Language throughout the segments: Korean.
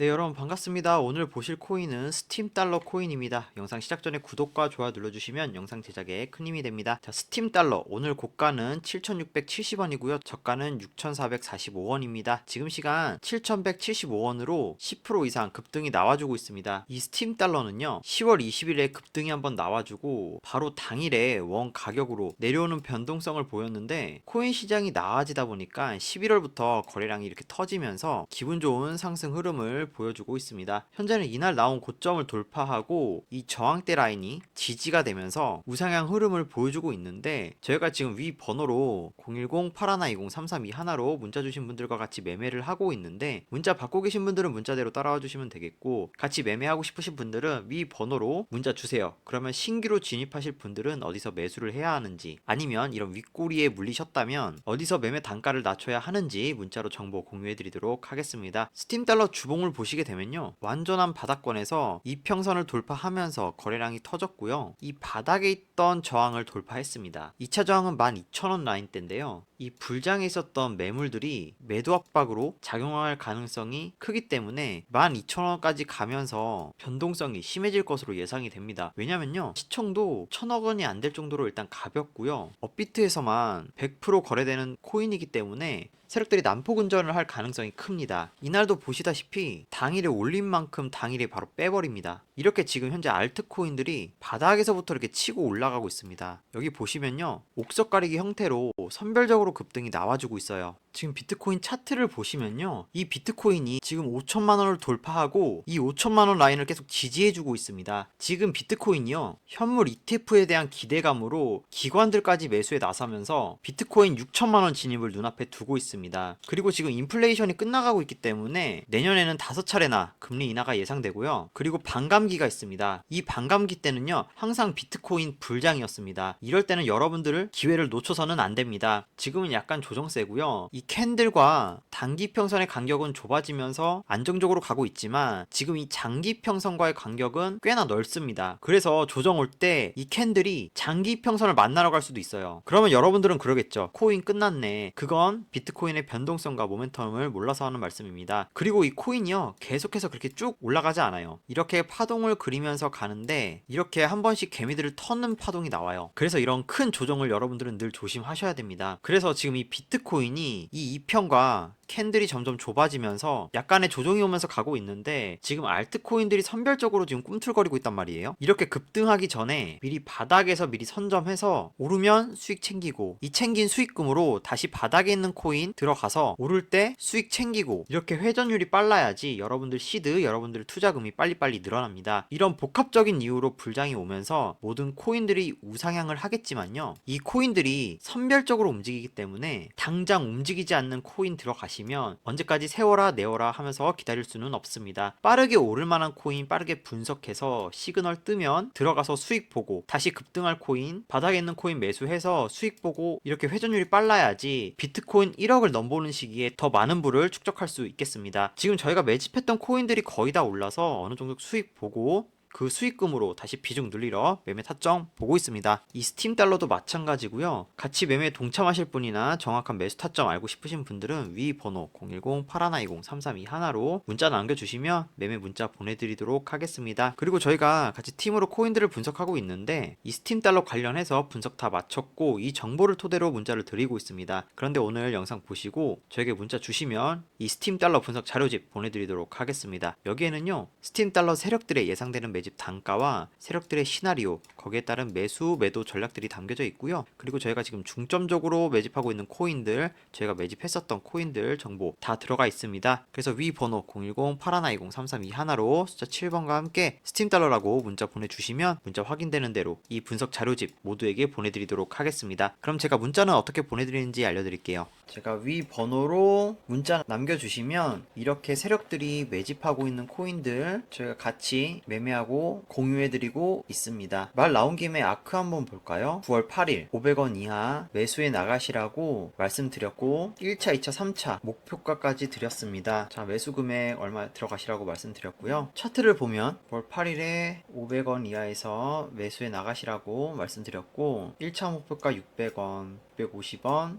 네 여러분 반갑습니다. 오늘 보실 코인은 스팀 달러 코인입니다. 영상 시작 전에 구독과 좋아요 눌러주시면 영상 제작에 큰 힘이 됩니다. 자 스팀 달러 오늘 고가는 7,670원이고요. 저가는 6,445원입니다. 지금 시간 7,175원으로 10% 이상 급등이 나와주고 있습니다. 이 스팀 달러는요 10월 20일에 급등이 한번 나와주고 바로 당일에 원 가격으로 내려오는 변동성을 보였는데 코인 시장이 나아지다 보니까 11월부터 거래량이 이렇게 터지면서 기분 좋은 상승 흐름을 보여주고 있습니다. 현재는 이날 나온 고점을 돌파하고 이 저항대 라인이 지지가 되면서 우상향 흐름을 보여주고 있는데 저희가 지금 위 번호로 010-8120-332 하나로 문자 주신 분들과 같이 매매를 하고 있는데 문자 받고 계신 분들은 문자대로 따라와 주시면 되겠고 같이 매매하고 싶으신 분들은 위 번호로 문자 주세요. 그러면 신규로 진입하실 분들은 어디서 매수를 해야 하는지 아니면 이런 윗꼬리에 물리셨다면 어디서 매매 단가를 낮춰야 하는지 문자로 정보 공유해 드리도록 하겠습니다. 스팀 달러 주봉을 보시게 되면요. 완전한 바닥권에서 이평선을 돌파하면서 거래량이 터졌고요. 이 바닥에 있던 저항을 돌파했습니다. 2차 저항은 12,000원 라인대인데요. 이 불장에 있었던 매물들이 매도 압박으로 작용할 가능성이 크기 때문에 12,000원까지 가면서 변동성이 심해질 것으로 예상이 됩니다. 왜냐면요. 시총도 1,000억 원이 안 될 정도로 일단 가볍고요. 업비트에서만 100% 거래되는 코인이기 때문에 세력들이 난폭 운전을 할 가능성이 큽니다. 이날도 보시다시피 당일에 올린 만큼 당일에 바로 빼버립니다. 이렇게 지금 현재 알트코인들이 바닥에서부터 이렇게 치고 올라가고 있습니다. 여기 보시면요. 옥석 가리기 형태로 선별적으로 급등이 나와주고 있어요. 지금 비트코인 차트를 보시면요. 이 비트코인이 지금 5천만 원을 돌파하고 이 5천만 원 라인을 계속 지지해주고 있습니다. 지금 비트코인이요. 현물 ETF에 대한 기대감으로 기관들까지 매수에 나서면서 비트코인 6천만 원 진입을 눈앞에 두고 있습니다. 그리고 지금 인플레이션이 끝나가고 있기 때문에 내년에는 다섯 차례나 금리 인하가 예상되고요. 그리고 반감기가 있습니다. 이 반감기 때는요. 항상 비트코인 불장이었습니다. 이럴 때는 여러분들을 기회를 놓쳐서는 안 됩니다. 지금은 약간 조정세고요. 이 캔들과 단기 평선의 간격은 좁아지면서 안정적으로 가고 있지만 지금 이 장기 평선과의 간격은 꽤나 넓습니다. 그래서 조정 올 때 이 캔들이 장기 평선을 만나러 갈 수도 있어요. 그러면 여러분들은 그러겠죠. 코인 끝났네. 그건 비트코인 의 변동성과 모멘텀을 몰라서 하는 말씀입니다. 그리고 이 코인이요. 계속해서 그렇게 쭉 올라가지 않아요. 이렇게 파동을 그리면서 가는데 이렇게 한 번씩 개미들을 터는 파동이 나와요. 그래서 이런 큰 조정을 여러분들은 늘 조심하셔야 됩니다. 그래서 지금 이 비트코인이 이 이평과 캔들이 점점 좁아지면서 약간의 조정이 오면서 가고 있는데 지금 알트코인들이 선별적으로 지금 꿈틀거리고 있단 말이에요. 이렇게 급등하기 전에 미리 바닥에서 미리 선점해서 오르면 수익 챙기고 이 챙긴 수익금으로 다시 바닥에 있는 코인 들어가서 오를 때 수익 챙기고 이렇게 회전율이 빨라야지 여러분들 시드, 여러분들 투자금이 빨리빨리 늘어납니다. 이런 복합적인 이유로 불장이 오면서 모든 코인들이 우상향을 하겠지만요. 이 코인들이 선별적으로 움직이기 때문에 당장 움직이지 않는 코인 들어가시 보시면 언제까지 세워라 내워라 하면서 기다릴 수는 없습니다. 빠르게 오를 만한 코인 빠르게 분석해서 시그널 뜨면 들어가서 수익 보고 다시 급등할 코인 바닥에 있는 코인 매수해서 수익 보고 이렇게 회전율이 빨라야지 비트코인 1억을 넘보는 시기에 더 많은 부를 축적할 수 있겠습니다. 지금 저희가 매집했던 코인들이 거의 다 올라서 어느 정도 수익 보고 그 수익금으로 다시 비중 늘리러 매매 타점 보고 있습니다. 이 스팀 달러도 마찬가지고요. 같이 매매 동참하실 분이나 정확한 매수 타점 알고 싶으신 분들은 위 번호 010-8120-332 하나로 문자 남겨주시면 매매 문자 보내드리도록 하겠습니다. 그리고 저희가 같이 팀으로 코인들을 분석하고 있는데 이 스팀 달러 관련해서 분석 다 마쳤고 이 정보를 토대로 문자를 드리고 있습니다. 그런데 오늘 영상 보시고 저에게 문자 주시면 이 스팀 달러 분석 자료집 보내드리도록 하겠습니다. 여기에는요 스팀 달러 세력들의 예상되는 매집 단가와 세력들의 시나리오 거기에 따른 매수 매도 전략들이 담겨져 있고요. 그리고 저희가 지금 중점적으로 매집하고 있는 코인들 저희가 매집했었던 코인들 정보 다 들어가 있습니다. 그래서 위 번호 010-8120-332 하나로 숫자 7번과 함께 스팀 달러라고 문자 보내주시면 문자 확인되는 대로 이 분석 자료집 모두에게 보내드리도록 하겠습니다. 그럼 제가 문자는 어떻게 보내드리는지 알려드릴게요. 제가 위 번호로 문자 남겨주시면 이렇게 세력들이 매집하고 있는 코인들 저희가 같이 매매하고 공유해드리고 있습니다. 말 나온 김에 아크 한번 볼까요? 9월 8일 500원 이하 매수해 나가시라고 말씀드렸고 1차, 2차, 3차 목표가까지 드렸습니다. 자 매수 금액 얼마 들어가시라고 말씀드렸고요. 차트를 보면 9월 8일에 500원 이하에서 매수해 나가시라고 말씀드렸고 1차 목표가 600원, 650원,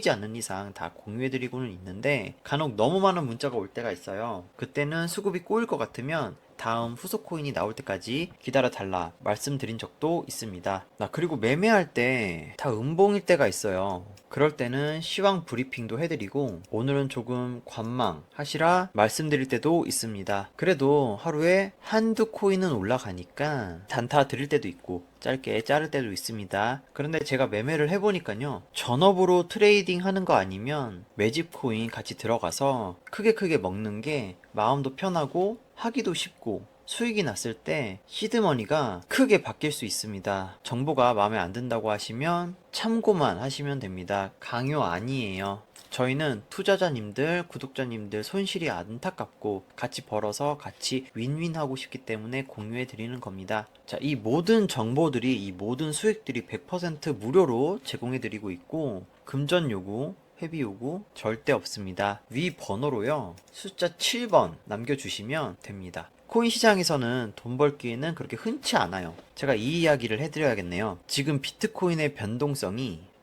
지 않는 이상 다 공유해드리고는 있는데 간혹 너무 많은 문자가 올 때가 있어요. 그때는 수급이 꼬일 것 같으면 다음 후속 코인이 나올 때까지 기다려 달라 말씀드린 적도 있습니다. 나 그리고 매매할 때 다 음봉일 때가 있어요. 그럴 때는 시황 브리핑도 해드리고 오늘은 조금 관망 하시라 말씀드릴 때도 있습니다. 그래도 하루에 한두 코인은 올라가니까 단타 드릴 때도 있고 짧게 자를 때도 있습니다. 그런데 제가 매매를 해보니까요. 전업으로 트레이딩 하는 거 아니면 매집 코인 같이 들어가서 크게 크게 먹는 게 마음도 편하고 하기도 쉽고 수익이 났을 때 시드머니가 크게 바뀔 수 있습니다. 정보가 마음에 안 든다고 하시면 참고만 하시면 됩니다. 강요 아니에요. 저희는 투자자님들, 구독자님들 손실이 안타깝고 같이 벌어서 같이 윈윈하고 싶기 때문에 공유해 드리는 겁니다. 자, 이 모든 정보들이, 이 모든 수익들이 100% 무료로 제공해 드리고 있고, 금전 요구, 회비 요구 절대 없습니다. 위 번호로요. 숫자 7번 남겨주시면 됩니다. 코인 시장에서는 돈 벌 기회는 그렇게 흔치 않아요. 제가 이 이야기를 해드려야겠네요. 지금 비트코인의 변동성이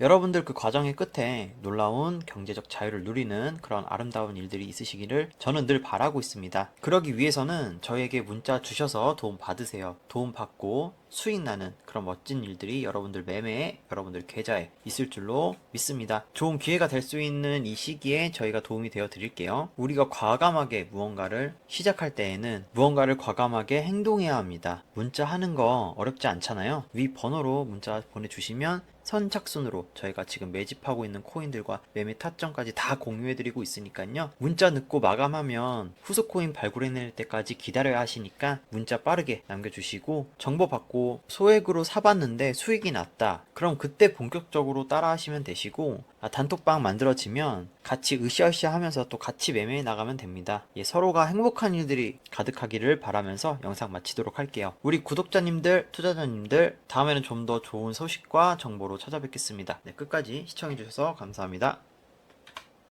여러분들 그 과정의 끝에 놀라운 경제적 자유를 누리는 그런 아름다운 일들이 있으시기를 저는 늘 바라고 있습니다. 그러기 위해서는 저에게 문자 주셔서 도움 받으세요. 도움 받고 수익 나는 그런 멋진 일들이 여러분들 매매에, 여러분들 계좌에 있을 줄로 믿습니다. 좋은 기회가 될 수 있는 이 시기에 저희가 도움이 되어 드릴게요. 우리가 과감하게 무언가를 시작할 때에는 무언가를 과감하게 행동해야 합니다. 문자 하는 거 어렵지 않잖아요. 위 번호로 문자 보내주시면 선착순으로 저희가 지금 매집하고 있는 코인들과 매매 타점까지 다 공유해드리고 있으니까요. 문자 늦고 마감하면 후속 코인 발굴해낼 때까지 기다려야 하시니까 문자 빠르게 남겨주시고 정보 받고 소액으로 사봤는데 수익이 났다. 그럼 그때 본격적으로 따라 하시면 되시고 아, 단톡방 만들어지면 같이 으쌰으쌰 하면서 또 같이 매매해 나가면 됩니다. 예, 서로가 행복한 일들이 가득하기를 바라면서 영상 마치도록 할게요. 우리 구독자님들, 투자자님들, 다음에는 좀 더 좋은 소식과 정보로 찾아뵙겠습니다. 네, 끝까지 시청해주셔서 감사합니다.